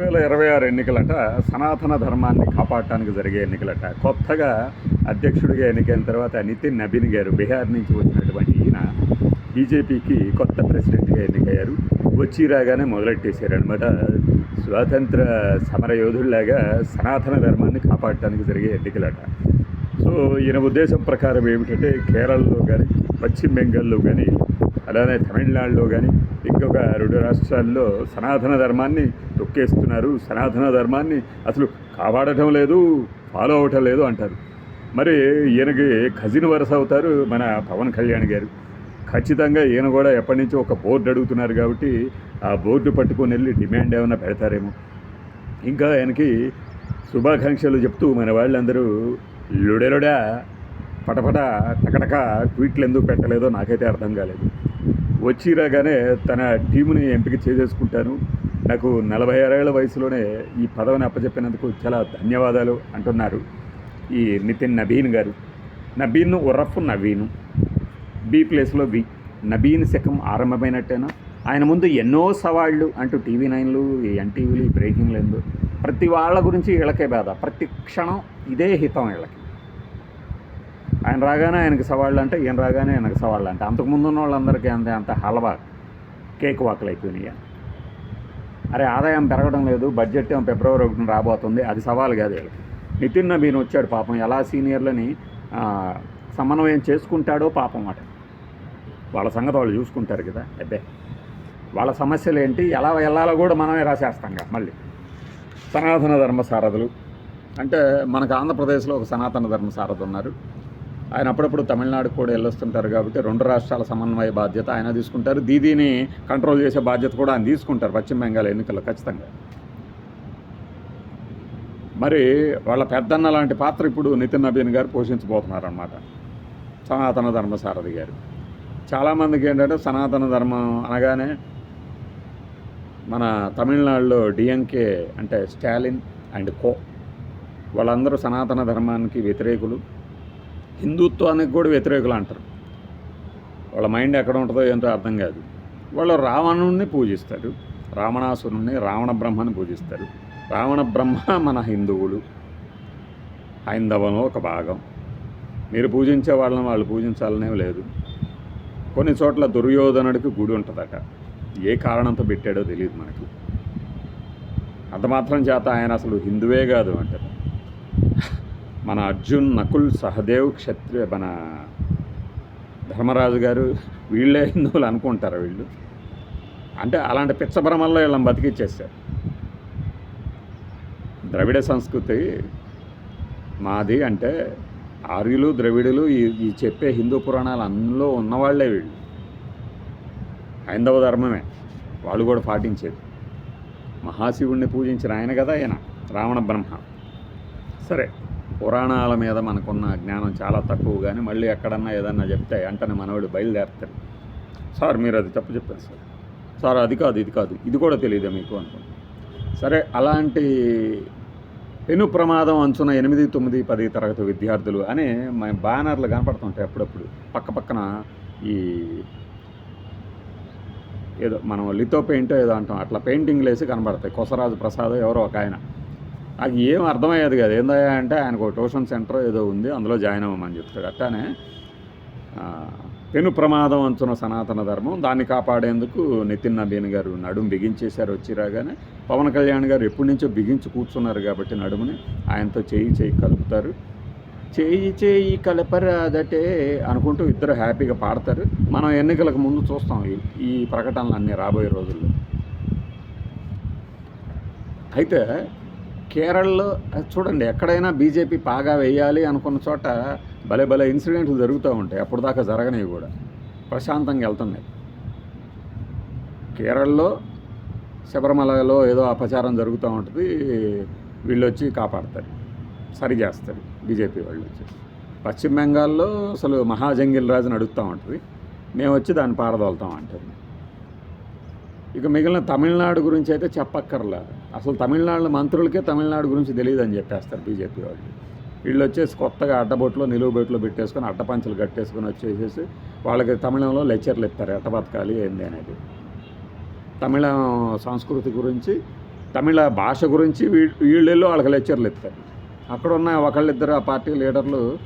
వేల ఇరవై ఆరు ఎన్నికలట సనాతన ధర్మాన్ని కాపాడటానికి జరిగే ఎన్నికలట. కొత్తగా అధ్యక్షుడిగా ఎన్నికైన తర్వాత నితిన్ నబీన్ గారు బీహార్ నుంచి వచ్చినటువంటి ఈయన బీజేపీకి కొత్త ప్రెసిడెంట్గా ఎన్నికయ్యారు. వచ్చి రాగానే మొదలెట్టేశారనమాట స్వాతంత్ర సమర యోధుల్లాగా సనాతన ధర్మాన్ని కాపాడటానికి జరిగే ఎన్నికలట. సో ఈయన ఉద్దేశం ప్రకారం ఏమిటంటే కేరళలో కానీ పశ్చిమ బెంగాల్లో కానీ అలానే తమిళనాడులో కానీ ఇంకొక రెండు రాష్ట్రాల్లో సనాతన ధర్మాన్ని తొక్కేస్తున్నారు. సనాతన ధర్మాన్ని అసలు కాపాడటం లేదు ఫాలో అవటం లేదు అంటారు. మరి ఈయనకి ఖజిన్ వరుస అవుతారు మన పవన్ కళ్యాణ్ గారు. ఖచ్చితంగా ఈయన కూడా ఎప్పటి నుంచో ఒక బోర్డు అడుగుతున్నారు కాబట్టి ఆ బోర్డు పట్టుకొని వెళ్ళి డిమాండ్ ఏమైనా పెడతారేమో. ఇంకా ఆయనకి శుభాకాంక్షలు చెప్తూ మన వాళ్ళందరూ లుడెలుడా పటపట టకటక ట్వీట్లు ఎందుకు పెట్టలేదో నాకైతే అర్థం కాలేదు. వచ్చి రాగానే తన టీముని ఎంపిక చేసేసుకుంటాను. నాకు నలభై ఆరేళ్ళ వయసులోనే ఈ పదవిని అప్పచెప్పినందుకు చాలా ధన్యవాదాలు అంటున్నారు ఈ నితిన్ నబీన్ గారు. నబీన్ ఉర్రఫ్ నవీను. బి ప్లేస్లో వి. నబీన్ శకం ఆరంభమైనట్టేనా? ఆయన ముందు ఎన్నో సవాళ్ళు అంటూ టీవీ నైన్లు ఎన్టీవీలు బ్రేకింగ్లు ఎందు ప్రతి వాళ్ళ గురించి వీళ్ళకే బాధ. ప్రతి క్షణం ఇదే హితం వీళ్ళకి. ఆయన రాగానే ఆయనకి సవాళ్ళు అంటే ఈయన రాగానే ఆయనకు సవాళ్ళు అంటే అంతకుముందు ఉన్న వాళ్ళందరికీ అంతే అంత హల్వా కేక్ వాకులు అయిపోయినాయి అరే ఆదాయం పెరగడం లేదు బడ్జెట్ ఏమో ఫిబ్రవరి ఒకటిన రాబోతుంది అది సవాల్ కాదు నితిన్ నబీన్ వచ్చాడు పాపం ఎలా సీనియర్లని సమన్వయం చేసుకుంటాడో పాపం అట వాళ్ళ సంగతి వాళ్ళు చూసుకుంటారు కదా అబ్బే. వాళ్ళ సమస్యలు ఏంటి ఎలా వెళ్ళాలో కూడా మనమే రాసేస్తాం కదా మళ్ళీ. సనాతన ధర్మ సారథులు. అంటే మనకు ఆంధ్రప్రదేశ్లో ఒక సనాతన ధర్మ సారథి ఉన్నారు ఆయన అప్పుడప్పుడు తమిళనాడుకు కూడా వెళ్ళొస్తుంటారు కాబట్టి రెండు రాష్ట్రాల సమన్వయ బాధ్యత ఆయన తీసుకుంటారు. దీదీని కంట్రోల్ చేసే బాధ్యత కూడా ఆయన తీసుకుంటారు పశ్చిమ బెంగాల్ ఎన్నికల్లో ఖచ్చితంగా. మరి వాళ్ళ పెద్దన్న లాంటి పాత్ర ఇప్పుడు నితిన్ నబీన్ గారు పోషించబోతున్నారనమాట సనాతన ధర్మ సారథి గారు. చాలామందికి ఏంటంటే సనాతన ధర్మం అనగానే మన తమిళనాడులో డిఎంకే అంటే స్టాలిన్ అండ్ కో. వాళ్ళందరూ సనాతన ధర్మానికి వ్యతిరేకులు. హిందుత్వానికి కూడా వ్యతిరేకులు అంటారు. వాళ్ళ మైండ్ ఎక్కడ ఉంటుందో ఏంటో అర్థం కాదు. వాళ్ళు రావణుణ్ణి పూజిస్తారు. రావణాసురుణ్ణి రావణ బ్రహ్మని పూజిస్తారు. రావణ బ్రహ్మ మన హిందువులు. హైందవంలో ఒక భాగం. మీరు పూజించే వాళ్ళని వాళ్ళు పూజించాలనే లేదు. కొన్ని చోట్ల దుర్యోధనుడికి గుడి ఉంటుందట. ఏ కారణంతో పెట్టాడో తెలియదు మనకి. అంత మాత్రం చేత ఆయన అసలు హిందువే కాదు అంటారు. మన అర్జున్ నకుల్ సహదేవ్ క్షత్రియ మన ధర్మరాజు గారు వీళ్ళే హిందువులు అనుకుంటారు వీళ్ళు? అంటే అలాంటి పిచ్చభ్రమల్లో వీళ్ళని బతికిచ్చేసారు ద్రవిడ సంస్కృతి మాది అంటే ఆర్యులు ద్రవిడులు ఈ ఈ చెప్పే హిందూ పురాణాలు అందులో ఉన్నవాళ్ళే వీళ్ళు. హైందవ ధర్మమే. వాళ్ళు కూడా పాటించేది. మహాశివుణ్ణి పూజించిన ఆయన కదా ఆయన రావణ బ్రహ్మ. సరే. పురాణాల మీద మనకున్న జ్ఞానం చాలా తక్కువ కానీ మళ్ళీ ఎక్కడన్నా ఏదన్నా చెప్తే వెంటనే మనవాడు బయలుదేరుతాడు. సార్ మీరు అది తప్పు చెప్పారు సార్. సార్ అది కాదు ఇది కాదు ఇది కూడా తెలియదే మీకు? అనుకోండి సరే అలాంటి పెను ప్రమాదం అంచున ఎనిమిది తొమ్మిది పది తరగతి విద్యార్థులు అని మన బ్యానర్లు కనపడుతుంటాయి అప్పుడప్పుడు. పక్క పక్కన ఈ ఏదో మనం లితో పెయింట్ ఏదో అంటాం అట్లా పెయింటింగ్లు వేసి కనబడతాయి. కొసరాజు ప్రసాద్ ఎవరో ఒక ఆయన. నాకు ఏం అర్థమయ్యేది కాదు. ఏందయ్యా అంటే ఆయనకు ఒక ట్యూషన్ సెంటర్ ఏదో ఉంది అందులో జాయిన్ అవ్వమని చెప్తాడు. అట్లానే పెను ప్రమాదం అంచున సనాతన ధర్మం దాన్ని కాపాడేందుకు నితిన్ నబీన్ గారు నడుము బిగించేశారు వచ్చి రాగానే పవన్ కళ్యాణ్ గారు ఎప్పటి నుంచో బిగించి కూర్చున్నారు కాబట్టి నడుముని ఆయనతో చేయి చేయి కలుపుతారు. చేయి చేయి కలపరాదటే అనుకుంటూ ఇద్దరు హ్యాపీగా పాడతారు. మనం ఎన్నికలకు ముందు చూస్తాం ఈ- ఈ ప్రకటనలు అన్నీ రాబోయే రోజుల్లో. అయితే కేరళలో చూడండి ఎక్కడైనా బీజేపీ పాగా వేయాలి అనుకున్న చోట భలే భలే ఇన్సిడెంట్లు జరుగుతూ ఉంటాయి. అప్పుడు దాకా జరగనివి కూడా. ప్రశాంతంగా వెళ్తున్నాయి. కేరళలో శబరిమలలో ఏదో అపచారం జరుగుతూ ఉంటుంది. వీళ్ళు వచ్చి కాపాడతారు. సరి చేస్తారు. బీజేపీ వాళ్ళు వచ్చి. పశ్చిమ బెంగాల్లో అసలు మహాజంగిల్ రాజుని అడుగుతూ ఉంటుంది. మేము వచ్చి దాన్ని పారదోలుతాం అంటారు. ఇక మిగిలిన తమిళనాడు గురించి అయితే చెప్పక్కర్లేదు అసలు తమిళనాడు మంత్రులకే తమిళనాడు గురించి తెలియదు అని చెప్పేస్తారు బీజేపీ వాళ్ళు. వీళ్ళు వచ్చేసి కొత్తగా అడ్డబొట్లో నిలువుబొట్లో పెట్టేసుకొని అడ్డపంచలు కట్టేసుకొని వచ్చేసేసి వాళ్ళకి తమిళంలో లెక్చర్లు ఇస్తారు ఎట్ట బతకాలి ఏంది అనేది. తమిళ సంస్కృతి గురించి తమిళ భాష గురించి వీ- వీళ్ళెళ్ళు వాళ్ళకి లెక్చర్లు ఇస్తారు. అక్కడ ఉన్న ఒకళ్ళిద్దరు ఆ పార్టీ లీడర్లు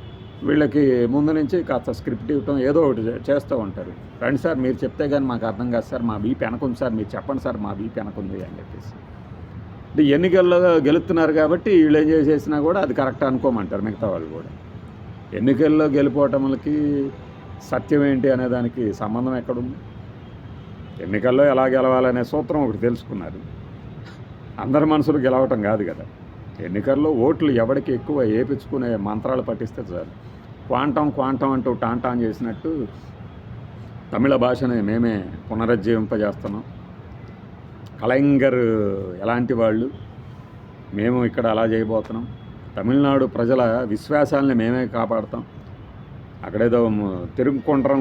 వీళ్ళకి ముందు నుంచి కాస్త స్క్రిప్ట్ ఇవ్వటం ఏదో ఒకటి చేస్తూ ఉంటారు. రండి సార్ మీరు చెప్తే కానీ మాకు అర్థం కాదు సార్ మా బీపీ వెనకుంది సార్ మీరు చెప్పండి సార్ మా బీపీ వెనకుంది అని చెప్పేసి. ఎన్నికల్లో గెలుస్తున్నారు కాబట్టి వీళ్ళు ఏం చేసేసినా కూడా అది కరెక్ట్ అనుకోమంటారు మిగతా వాళ్ళు కూడా. ఎన్నికల్లో గెలిపోవటంలకి సత్యం ఏంటి అనే దానికి సంబంధం ఎక్కడుంది? ఎన్నికల్లో ఎలా గెలవాలనే సూత్రం ఒకటి తెలుసుకున్నారు. అందరి మనసులు గెలవటం కాదు కదా. ఎన్నికల్లో ఓట్లు ఎవరికి ఎక్కువ ఏపించుకునే మంత్రాలు పట్టిస్తే చాలు. క్వాంటం క్వాంటం అంటూ టాంటాన్ చేసినట్టు తమిళ భాషని మేమే పునరుజ్జీవింపజేస్తున్నాం. కలైంగర్ ఎలాంటి వాళ్ళు? మేము ఇక్కడ అలా చేయబోతున్నాం. తమిళనాడు ప్రజల విశ్వాసాలని మేమే కాపాడుతాం. అక్కడేదో మ-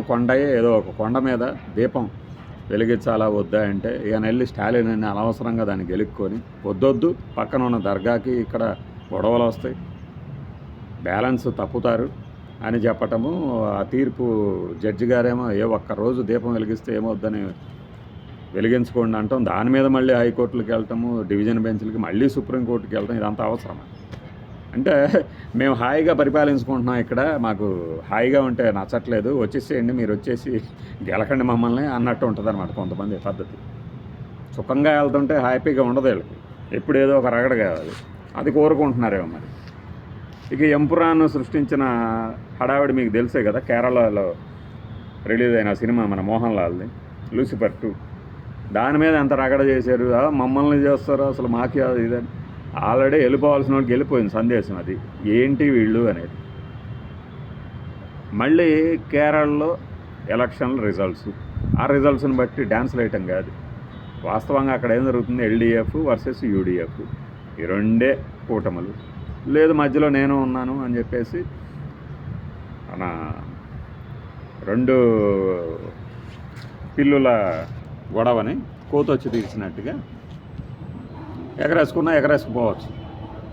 కొండయే ఏదో ఒక కొండ మీద దీపం వెలిగించాలా వద్దా అంటే ఇక నెల్లి స్టాలిన్ అని అనవసరంగా దాన్ని గెలుక్కొని వద్దొద్దు. పక్కన ఉన్న దర్గాకి ఇక్కడ గొడవలు వస్తాయి. బ్యాలెన్స్ తప్పుతారు అని చెప్పటము ఆ తీర్పు జడ్జి గారేమో ఏ ఒక్క రోజు దీపం వెలిగిస్తే ఏమవుద్దని వెలిగించుకోండి అంటాం. దాని మీద మళ్ళీ హైకోర్టులకు వెళ్ళటము డివిజన్ బెంచ్లకి మళ్ళీ సుప్రీంకోర్టుకి వెళ్ళటం ఇదంతా అవసరమా? అంటే మేము హాయిగా పరిపాలించుకుంటున్నాం ఇక్కడ. మాకు హాయిగా ఉంటే నచ్చట్లేదు. వచ్చేసేయండి మీరు వచ్చేసి గెలకండి మమ్మల్ని అన్నట్టు ఉంటుంది అనమాట కొంతమంది పద్ధతి. సుఖంగా వెళ్తుంటే హ్యాపీగా ఉండదు వీళ్ళకి. ఎప్పుడు ఏదో ఒక రగడ కావాలి. అది కోరుకుంటున్నారేమో మరి. ఇక ఎంపురాను సృష్టించిన హడావిడి మీకు తెలిసే కదా కేరళలో రిలీజ్ అయిన సినిమా మన మోహన్ లాల్ది లూసిఫర్ టూ. దాని మీద ఎంత రగడ చేశారు? మమ్మల్ని చేస్తారు? అసలు మాకే ఇదని ఆల్రెడీ వెళ్ళిపోవాల్సిన వాళ్ళకి వెళ్ళిపోయింది సందేశం అది. ఏంటి వీళ్ళు అనేది. మళ్ళీ కేరళలో ఎలక్షన్ల రిజల్ట్స్. ఆ రిజల్ట్స్ని బట్టి డ్యాన్స్ వేయటం కాదు. వాస్తవంగా అక్కడ ఏం జరుగుతుంది? LDF versus UDF. ఈ రెండే కూటములు. లేదు మధ్యలో నేను ఉన్నాను అని చెప్పేసి మన రెండు పిల్లుల గొడవని కోతొచ్చి తీర్చినట్టుగా ఎగరేసుకున్నా ఎగరేసుకుపోవచ్చు.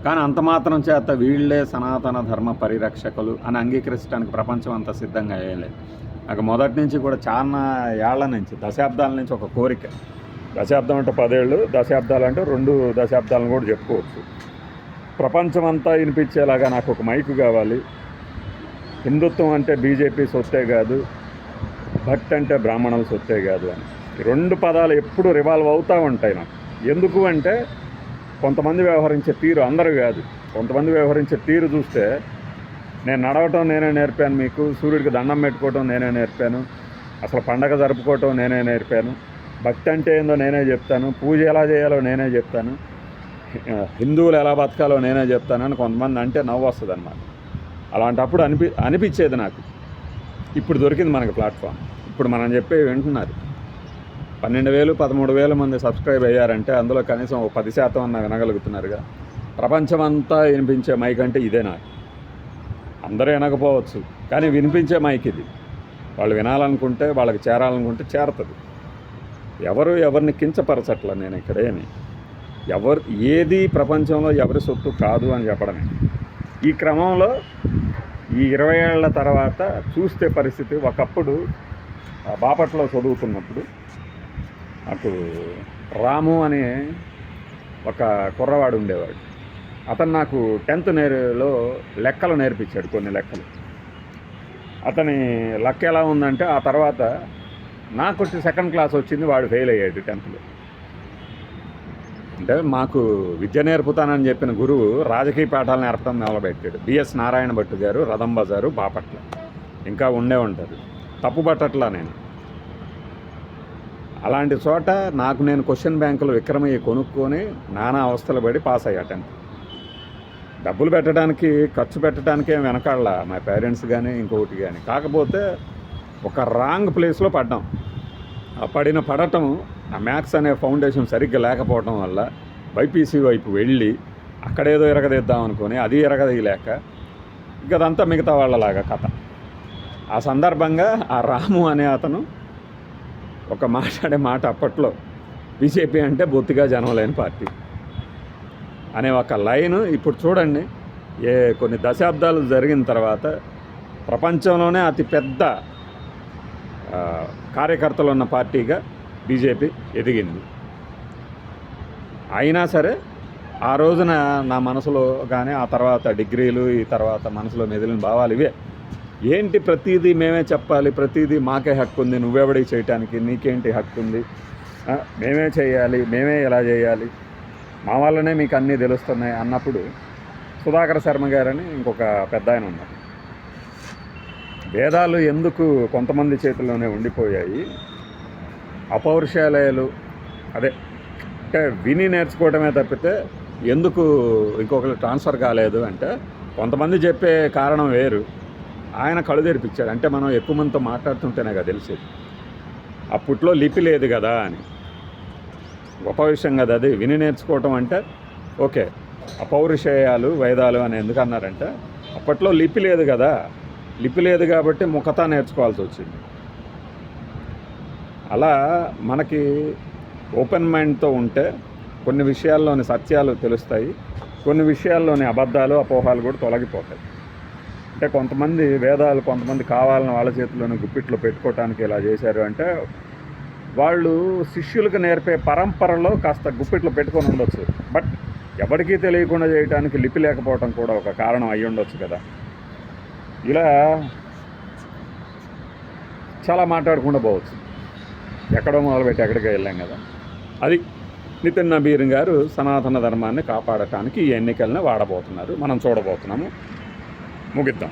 కానీ అంత మాత్రం చేత వీళ్ళే సనాతన ధర్మ పరిరక్షకులు అని అంగీకరించడానికి ప్రపంచం అంతా సిద్ధంగా వేయలేదు నాకు మొదటి నుంచి కూడా చాలా ఏళ్ళ నుంచి దశాబ్దాల నుంచి ఒక కోరిక. దశాబ్దం అంటే పదేళ్ళు దశాబ్దాలు అంటే రెండు దశాబ్దాలను కూడా చెప్పుకోవచ్చు. ప్రపంచం అంతా వినిపించేలాగా నాకు ఒక మైకు కావాలి. హిందుత్వం అంటే బీజేపీ సొత్తే కాదు భక్తి అంటే బ్రాహ్మణుల సొత్తే కాదు అని. రెండు పదాలు ఎప్పుడు రివాల్వ్ అవుతూ ఉంటాయి నాకు. ఎందుకు అంటే కొంతమంది వ్యవహరించే తీరు అందరూ కాదు. కొంతమంది వ్యవహరించే తీరు చూస్తే నేను నడవటం నేనే నేర్పాను మీకు సూర్యుడికి దండం పెట్టుకోవటం నేనే నేర్పాను అసలు పండగ జరుపుకోవటం నేనే నేర్పాను భక్తి అంటే ఏందో నేనే చెప్తాను పూజ ఎలా చేయాలో నేనే చెప్తాను హిందువులు ఎలా బతకాలో నేనే చెప్తాను అని కొంతమంది అంటే నవ్వు వస్తుంది అనమాట అలాంటప్పుడు అనిపి అనిపించేది నాకు. ఇప్పుడు దొరికింది మనకి ప్లాట్ఫామ్ ఇప్పుడు మనం చెప్పే వింటున్నారు. పన్నెండు వేలు పదమూడు వేల మంది సబ్స్క్రైబ్ అయ్యారంటే అందులో కనీసం ఒక పది శాతం అన్న వినగలుగుతున్నారుగా. ప్రపంచమంతా వినిపించే మైక్ అంటే ఇదే నాకు అందరూ వినకపోవచ్చు కానీ వినిపించే మైక్ ఇది. వాళ్ళు వినాలనుకుంటే వాళ్ళకి చేరాలనుకుంటే చేరుతుంది. ఎవరు ఎవరిని కించపరచట్ల నేను ఇక్కడేమి ఎవరు ఏది ప్రపంచంలో ఎవరి సొత్తు కాదు అని చెప్పడమే. ఈ క్రమంలో ఈ ఇరవై ఏళ్ళ తర్వాత చూస్తే పరిస్థితి ఒకప్పుడు ఆ బాపట్లో చదువుతున్నప్పుడు అటు రాము అనే ఒక కుర్రవాడు ఉండేవాడు. అతను నాకు టెన్త్ నేరులో లెక్కలు నేర్పించాడు కొన్ని లెక్కలు. అతని లెక్క ఎలా ఉందంటే ఆ తర్వాత నాకు వచ్చి సెకండ్ క్లాస్ వచ్చింది వాడు ఫెయిల్ అయ్యాడు టెన్త్లో. అంటే మాకు విద్య నేర్పుతానని చెప్పిన గురువు రాజకీయ పాఠాలు నేర్పడం మొదలుపెట్టాడు. బిఎస్ నారాయణ భట్టు గారు రథం బజారు బాపట్ల. ఇంకా ఉండే ఉంటారు. తప్పు పట్టట్లా నేను. అలాంటి చోట నాకు నేను క్వశ్చన్ బ్యాంకులో విక్రమయ్య కొనుక్కొని నానా అవస్థలు పడి పాస్ అయ్యా టెన్త్. డబ్బులు పెట్టడానికి ఖర్చు పెట్టడానికి ఏం వెనకాళ్ళ మా పేరెంట్స్ కానీ ఇంకొకటి కానీ కాకపోతే ఒక రాంగ్ ప్లేస్లో పడ్డాం. ఆ పడిన పడటం ఆ మ్యాథ్స్ అనే ఫౌండేషన్ సరిగ్గా లేకపోవడం వల్ల బైపీసీ వైపు వెళ్ళి అక్కడేదో ఎరగదిద్దాం అనుకుని అది ఎరగదీయలేక ఇక అదంతా మిగతా వాళ్ళలాగా కథ. ఆ సందర్భంగా ఆ రాము అనే అతను ఒక మాట్లాడే మాట అప్పట్లో బీజేపీ అంటే బొత్తిగా జనం లేని పార్టీ. అనే ఒక లైన్ ఇప్పుడు చూడండి ఏ కొన్ని దశాబ్దాలు జరిగిన తర్వాత ప్రపంచంలోనే అతి పెద్ద కార్యకర్తలు ఉన్న పార్టీగా బీజేపీ ఎదిగింది. అయినా సరే ఆ రోజున నా మనసులో కానీ ఆ తర్వాత డిగ్రీలు ఈ తర్వాత మనసులో మెదిలిన భావాలు ఇవే. ఏంటి ప్రతిదీ మేమే చెప్పాలి ప్రతిదీ మాకే హక్కు ఉంది నువ్వెవడికి చేయటానికి నీకేంటి హక్కు ఉంది? మేమే చేయాలి మేమే ఎలా చేయాలి? మా వల్లనే మీకు అన్నీ తెలుస్తున్నాయి అన్నప్పుడు సుధాకర్ శర్మ గారని ఇంకొక పెద్ద ఆయన ఉన్నారు. వేదాలు ఎందుకు కొంతమంది చేతుల్లోనే ఉండిపోయాయి? అపౌరుషాలయాలు అదే అంటే విని నేర్చుకోవటమే తప్పితే ఎందుకు ఇంకొకరు ట్రాన్స్ఫర్ కాలేదు అంటే కొంతమంది చెప్పే కారణం వేరు. ఆయన కళ్ళు తెరిపించాడు. అంటే మనం ఎక్కువ మందితో మాట్లాడుతుంటేనే కదా తెలిసేది. అప్పట్లో లిపి లేదు కదా అని. గొప్ప విషయం కదా అది. విని నేర్చుకోవటం అంటే ఓకే. అపౌరుషేయాలు వేదాలు అని ఎందుకు అన్నారంటే అప్పట్లో లిపి లేదు కదా. లిపి లేదు కాబట్టి ముఖత నేర్చుకోవాల్సి వచ్చింది. అలా మనకి ఓపెన్ మైండ్తో ఉంటే కొన్ని విషయాల్లోని సత్యాలు తెలుస్తాయి. కొన్ని విషయాల్లోని అబద్ధాలు అపోహాలు కూడా తొలగిపోతాయి. అంటే కొంతమంది వేదాలు కొంతమంది కావాలని వాళ్ళ చేతిలోనే గుప్పిట్లో పెట్టుకోవటానికి ఇలా చేశారు అంటే వాళ్ళు శిష్యులకు నేర్పే పరంపరలో కాస్త గుప్పిట్లో పెట్టుకొని ఉండొచ్చు. బట్ ఎవరికీ తెలియకుండా చేయడానికి లిపి లేకపోవడం కూడా ఒక కారణం అయి ఉండొచ్చు కదా. ఇలా చాలా మాట్లాడకుండా పోవచ్చు. ఎక్కడో మొదలుపెట్టి ఎక్కడికి వెళ్ళాం కదా. అది నితిన్ నబీర్ గారు సనాతన ధర్మాన్ని కాపాడటానికి ఈ ఎన్నికల్ని వాడబోతున్నారు. మనం చూడబోతున్నాము. もうけた。